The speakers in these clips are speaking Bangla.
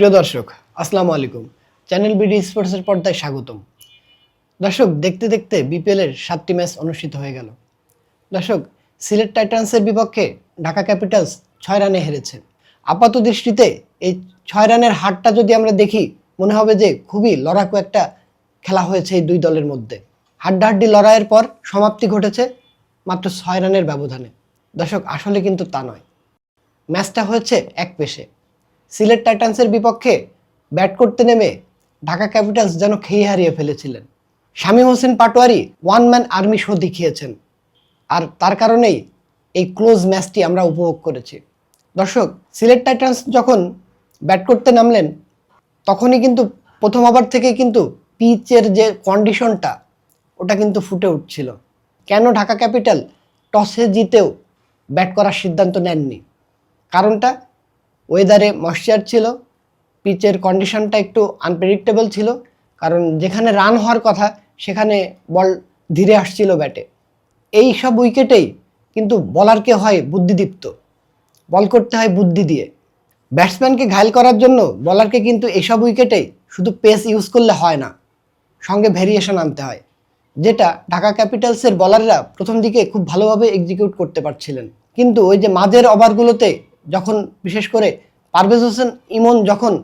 প্রিয় দর্শক, আসসালামু আলাইকুম। চ্যানেল বিডি স্পোর্টসের পর্দায় স্বাগতম। দর্শক, দেখতে দেখতে বিপিএলের সাতটি ম্যাচ অনুষ্ঠিত হয়ে গেল। দর্শক, সিলেট টাইটান্সের বিপক্ষে ঢাকা ক্যাপিটালস ছয় রানে হেরেছে। আপাত দৃষ্টিতে এই ছয় রানের হারটা যদি আমরা দেখি, মনে হবে যে খুবই লড়াকু একটা খেলা হয়েছে এই দুই দলের মধ্যে। হাড্ডাহাড্ডি লড়াইয়ের পর সমাপ্তি ঘটেছে মাত্র ছয় রানের ব্যবধানে। দর্শক, আসলে কিন্তু তা নয়। ম্যাচটা হয়েছে এক পেশে। সিলেট টাইটান্সের বিপক্ষে ব্যাট করতে নেমে ঢাকা ক্যাপিটালস যেন খেয়ে হারিয়ে ফেলেছিলেন। Shamim Hossain Patwari one man army show দেখিয়েছেন। আর তার কারণেই এই ক্লোজ ম্যাচটি আমরা উপভোগ করেছি। দর্শক, সিলেট টাইটান্স যখন ব্যাট করতে নামলেন, তখনই কিন্তু প্রথম ওভার থেকে কিন্তু পিচের যে কন্ডিশনটা ওটা কিন্তু ফুটে উঠছিল। কেন ঢাকা ক্যাপিটাল টসে জিতেও ব্যাট করার সিদ্ধান্ত নেননি? কারণটা ওয়েদারে ময়শ্চার ছিল পিচের কন্ডিশনটা একটু আনপ্রেডিক্টেবল ছিল, কারণ যেখানে রান হওয়ার কথা, সেখানে বল ধীরে আসছিল ব্যাটে এই সব উইকেটেই কিন্তু বলারকে হয় বুদ্ধিদীপ্ত। বল করতে হয় বুদ্ধি দিয়ে। ব্যাটসম্যানকে ঘায়ল করার জন্য বলারকে কিন্তু এইসব উইকেটেই শুধু পেস ইউজ করলে হয় না, সঙ্গে ভেরিয়েশন আনতে হয়, যেটা ঢাকা ক্যাপিটালসের বলাররা প্রথম দিকে খুব ভালোভাবে এক্সিকিউট করতে পারছিলেন। কিন্তু ওই যে মাঝের ওভারগুলোতে যখন, বিশেষ করে পারভেজ হোসেন, ইমন যখন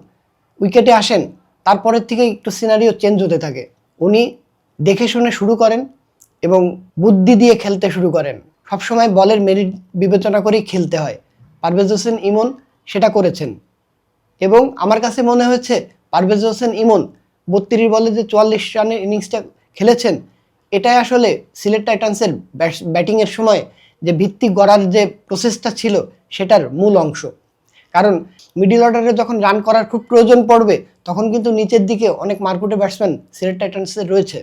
উইকেটে আসেন, তারপরের থেকে একটু সিনারিও চেঞ্জ হতে থাকে। উনি দেখে শুনে শুরু করেন এবং বুদ্ধি দিয়ে খেলতে শুরু করেন। সবসময় বলের মেরিট বিবেচনা করেই খেলতে হয়। পারভেজ হোসেন, ইমন সেটা করেছেন। এবং আমার কাছে মনে হয়েছে, পারভেজ হোসেন, ইমন বত্রিশ বলে যে চুয়াল্লিশ রানের ইনিংসটা খেলেছেন, এটাই আসলে সিলেট টাইটান্সের ব্যাটিংয়ের সময় যে ভিত্তি গড়ার যে প্রসেসটা ছিল, সেটার মূল অংশ। কারণ মিডিল অর্ডারে যখন রান করার খুব প্রয়োজন পড়বে, তখন কিন্তু নিচের দিকে অনেক মার্কুটে ব্যাটসম্যান সিলেট টাইটান্সের রয়েছে।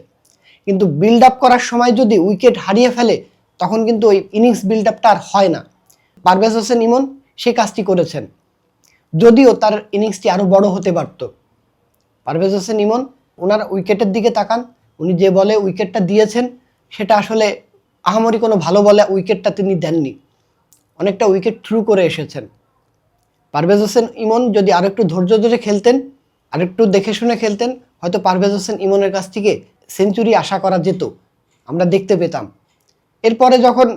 কিন্তু বিল্ড আপ করার সময় যদি উইকেট হারিয়ে ফেলে, তখন কিন্তু ওই ইনিংস বিল্ড আপটা আর হয় না। পারভেজ হোসেন ইমন সেই কাজটি করেছেন। যদিও তার ইনিংসটি আরও বড় হতে পারত। পারভেজ হোসেন ইমন, ওনার উইকেটের দিকে তাকান। উনি যে বলে উইকেটটা দিয়েছেন, সেটা আসলে আহামরি কোনো ভালো বলে উইকেটটা তিনি দেননি। অনেকটা উইকেট থ্রু করে এসেছেন। পারভেজ হোসেন ইমন যদি আরেকটু ধৈর্য ধরে খেলতেন, আরেকটু দেখে শুনে খেলতেন, হয়তো পারভেজ হোসেন ইমনের কাছ থেকে সেঞ্চুরি আশা করা যেত। আমরা দেখতে পেতাম। এরপরে যখন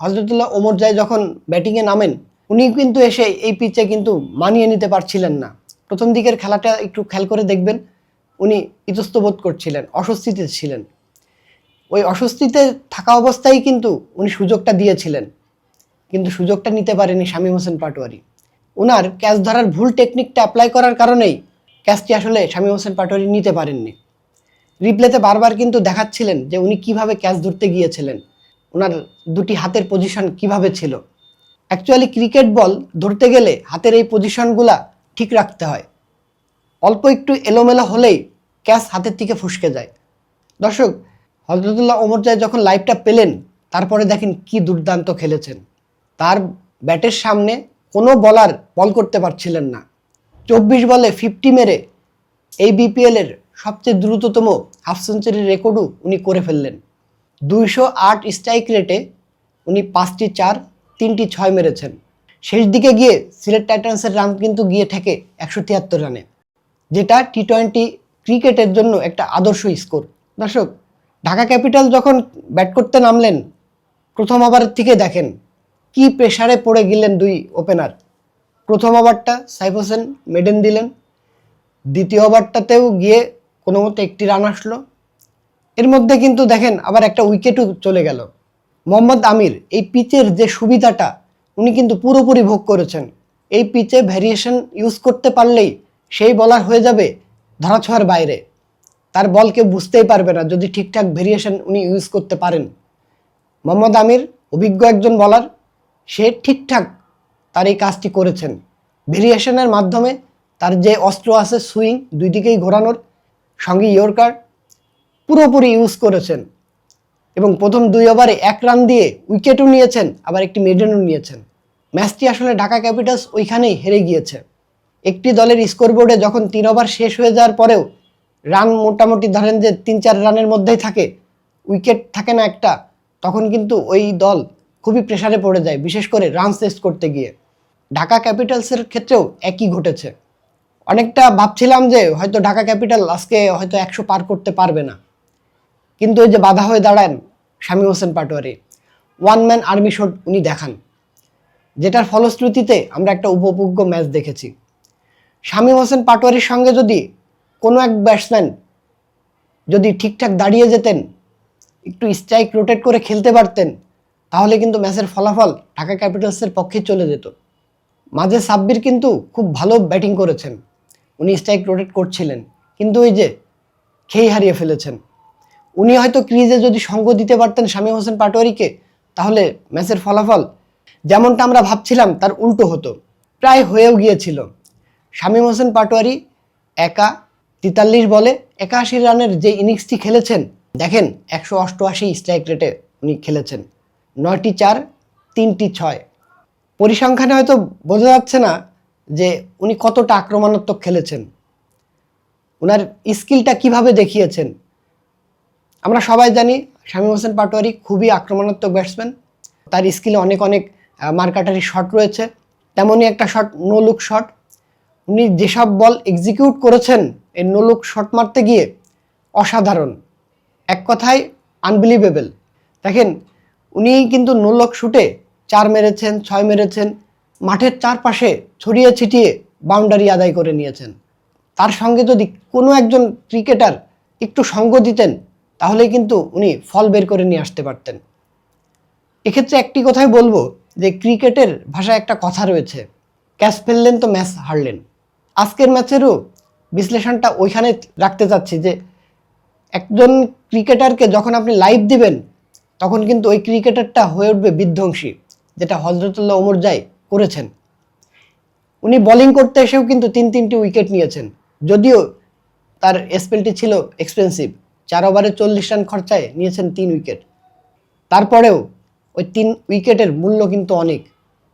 হজরতুল্লাহ ওমর জাই যখন ব্যাটিংয়ে নামেন উনি কিন্তু এসে এই পিচে কিন্তু মানিয়ে নিতে পারছিলেন না। প্রথম দিকের খেলাটা একটু খেয়াল করে দেখবেন, উনি ইতস্তবোধ করছিলেন, অস্বস্তিতে ছিলেন। ওই অস্বস্তিতে থাকা অবস্থায় কিন্তু উনি সুযোগটা দিয়েছিলেন। কিন্তু সুযোগটা নিতে পারেনি শামীম হোসেন পাটোয়ারি। ওনার ক্যাচ ধরার ভুল টেকনিকটা অ্যাপ্লাই করার কারণেই ক্যাচটি আসলে শামীম হোসেন পাটোয়ারি নিতে পারেননি। রিপ্লেতে বারবার কিন্তু দেখাচ্ছিলেন যে উনি কীভাবে ক্যাচ ধরতে গিয়েছিলেন। ওনার দুটি হাতের পজিশন কীভাবে ছিল। অ্যাকচুয়ালি ক্রিকেট বল ধরতে গেলে হাতের এই পজিশনগুলা ঠিক রাখতে হয়। অল্প একটু এলোমেলো হলেই ক্যাচ হাতের থেকে ফুসকে যায়। দর্শক হজরতুল্লাহ ওমর জায় যখন লাইভটা পেলেন, তারপরে দেখেন কি দুর্দান্ত খেলেছেন। তার ব্যাটের সামনে কোনো বলার বল করতে পারছিলেন না। চব্বিশ বলে ফিফটি মেরে এই বিপিএলের সবচেয়ে দ্রুততম হাফ সেঞ্চুরির রেকর্ডও উনি করে ফেললেন। দুইশো আট স্ট্রাইক রেটে উনি পাঁচটি চার, তিনটি ছয় মেরেছেন। শেষ দিকে গিয়ে সিলেট টাইটান্সের রান কিন্তু গিয়ে ঠেকে একশো তিয়াত্তর রানে, যেটা টি টোয়েন্টি ক্রিকেটের জন্য একটা আদর্শ স্কোর দর্শক ঢাকা ক্যাপিটাল যখন ব্যাট করতে নামলেন, প্রথম ওভারের থেকে দেখেন কি প্রেসারে পড়ে গেলেন দুই ওপেনার। প্রথম ওভারটা সাইফ হোসেন মেডেন দিলেন, দ্বিতীয় ওভারটাতেও গিয়ে কোনো মতো একটি রান আসলো। এর মধ্যে কিন্তু দেখেন আবার একটা উইকেটও চলে গেল। মোহাম্মদ আমির, এই পিচের যে সুবিধাটা উনি কিন্তু পুরোপুরি ভোগ করেছেন। এই পিচে ভ্যারিয়েশন ইউজ করতে পারলেই সেই বলার হয়ে যাবে ধরাছোঁয়ার বাইরে। তার বল কেউ বুঝতেই পারবে না, যদি ঠিকঠাক ভেরিয়েশন উনি ইউজ করতে পারেন। মোহাম্মদ আমির অভিজ্ঞ একজন বলার সে ঠিকঠাক তার এই কাজটি করেছেন। ভেরিয়েশনের মাধ্যমে তার যে অস্ত্র আছে সুইং দুই দিকেই ঘোরানোর, সঙ্গে ইয়র্কার পুরোপুরি ইউজ করেছেন। এবং প্রথম দুই ওভারে এক রান দিয়ে উইকেটও নিয়েছেন, আবার একটি মেডেনও নিয়েছেন। ম্যাচটি আসলে ঢাকা ক্যাপিটালস ওইখানেই হেরে গিয়েছে। একটি দলের স্কোরবোর্ডে যখন তিন ওভার শেষ হয়ে যাওয়ার পরেও রান মোটামুটি ধরেন যে তিন চার রানের মধ্যেই থাকে উইকেট থাকে না একটা, তখন কিন্তু ওই দল খুবই প্রেসারে পড়ে যায়, বিশেষ করে রান চেস করতে গিয়ে। ঢাকা ক্যাপিটালসের ক্ষেত্রেও একই ঘটেছে। অনেকটা ভাবছিলাম যে হয়তো ঢাকা ক্যাপিটাল আজকে হয়তো একশো পার করতে পারবে না। কিন্তু ওই যে বাধা হয়ে দাঁড়ান Shamim Hossain Patwari. One man army shot উনি দেখান। যেটার ফলশ্রুতিতে আমরা একটা উপভোগ্য ম্যাচ দেখেছি। শামীম হোসেন পাটোয়ারির সঙ্গে যদি কোনো এক ব্যাটসম্যান যদি ঠিকঠাক দাঁড়িয়ে যেতেন, একটু স্ট্রাইক রোটেট করে খেলতে পারতেন, তাহলে কিন্তু ম্যাচের ফলাফল ঢাকা ক্যাপিটালসের পক্ষে চলে যেত। মাঝে সাব্বির কিন্তু খুব ভালো ব্যাটিং করেছেন। উনি স্ট্রাইক রোটেট করছিলেন, কিন্তু ওই যে খেই হারিয়ে ফেলেছেন। উনি হয়তো ক্রিজে যদি সঙ্গ দিতে পারতেন শামীম হোসেন পাটোয়ারিকে, তাহলে ম্যাচের ফলাফল যেমনটা আমরা ভাবছিলাম, তার উল্টো হতো। প্রায় হয়েও গিয়েছিল। শামীম হোসেন পাটোয়ারি একা তেতাল্লিশ বলে একাশি রানের যে ইনিংসটি খেলেছেন, দেখেন, একশো অষ্টআশি স্ট্রাইক রেটে উনি খেলেছেন। নয়টি চার, তিনটি ছয়। পরিসংখ্যানে হয়তো বোঝা যাচ্ছে না যে উনি কতটা আক্রমণাত্মক খেলেছেন। ওনার স্কিলটা কীভাবে দেখিয়েছেন। আমরা সবাই জানি শামীম হোসেন পাটোয়ারি খুবই আক্রমণাত্মক ব্যাটসম্যান তার স্কিলে অনেক অনেক মার্কাটারি শট রয়েছে। তেমনই একটা শট নো লুক শট উনি যেসব বল এক্সিকিউট করেছেন, এই নো লুক শট মারতে গিয়ে অসাধারণ। এক কথায় আনবিলিভেবল দেখেন, উনি কিন্তু নো লুক শুটে চার মেরেছেন, ছয় মেরেছেন, মাঠের চারপাশে ছড়িয়ে ছিটিয়ে বাউন্ডারি আদায় করে নিয়েছেন। তার সঙ্গে যদি কোনো একজন ক্রিকেটার একটু সঙ্গ দিতেন তাহলে কিন্তু উনি ফল বের করে নিয়ে আসতে পারতেন। এক্ষেত্রে একটি কথাই বলব যে ক্রিকেটের ভাষায় একটা কথা রয়েছে, ক্যাচ ফেললেন তো ম্যাচ হারলেন। আজকের ম্যাচেরও বিশ্লেষণটা ওইখানে রাখতে চাচ্ছি যে একজন ক্রিকেটারকে যখন আপনি লাইভ দিবেন, তখন কিন্তু ওই ক্রিকেটারটা হয়ে উঠবে বিধ্বংসী, যেটা হজরতুল্লাহ ওমর জাই করেছেন। উনি বোলিং করতে এসেও কিন্তু তিন তিনটি উইকেট নিয়েছেন। যদিও তার স্পেলটি ছিল এক্সপেন্সিভ চার ওভারে চল্লিশ রান খরচায় নিয়েছেন তিন উইকেট তারপরেও ওই তিন উইকেটের মূল্য কিন্তু অনেক।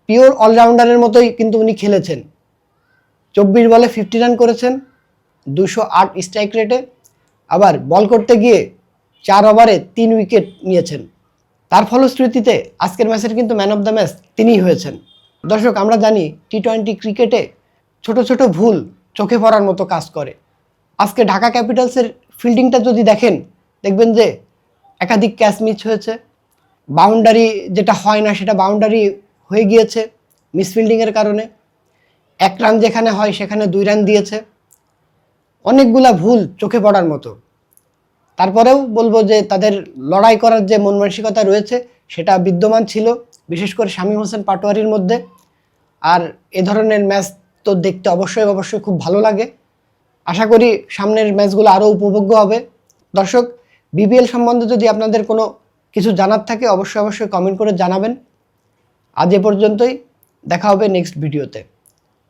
পিওর অলরাউন্ডারের মতোই কিন্তু উনি খেলেছেন। চব্বিশ বলে ফিফটি রান করেছেন, দুশো আট স্ট্রাইক রেটে আবার বল করতে গিয়ে চার ওভারে তিন উইকেট নিয়েছেন। তার ফলশ্রুতিতে আজকের ম্যাচের কিন্তু ম্যান অফ দ্য ম্যাচ তিনিই হয়েছেন। দর্শক, আমরা জানি টি টোয়েন্টি ক্রিকেটে ছোট ছোট ভুল চোখে পড়ার মতো কাজ করে। আজকে ঢাকা ক্যাপিটালসের ফিল্ডিংটা যদি দেখেন, দেখবেন যে একাধিক ক্যাচ মিস হয়েছে। বাউন্ডারি যেটা হয় না, সেটা বাউন্ডারি হয়ে গিয়েছে মিসফিল্ডিংয়ের কারণে। এক রান যেখানে হয় সেখানে দুই রান দিয়েছে। অনেকগুলা ভুল চোখে পড়ার মতো। তারপরেও বলব যে তাদের লড়াই করার যে মন মানসিকতা রয়েছে, সেটা বিদ্যমান ছিল, বিশেষ করে শামীম হোসেন পাটোয়ারির মধ্যে। আর এ ধরনের ম্যাচ তো দেখতে অবশ্যই অবশ্যই খুব ভালো লাগে। আশা করি সামনের ম্যাচগুলো আরও উপভোগ্য হবে। দর্শক বিপিএল সম্বন্ধে যদি আপনাদের কোনো কিছু জানার থাকে, অবশ্যই অবশ্যই কমেন্ট করে জানাবেন। আজ এ পর্যন্তই, দেখা হবে নেক্সট ভিডিওতে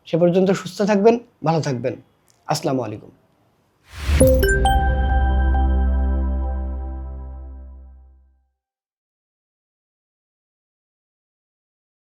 সে পর্যন্ত সুস্থ থাকবেন ভালো থাকবেন। আসসালামু আলাইকুম।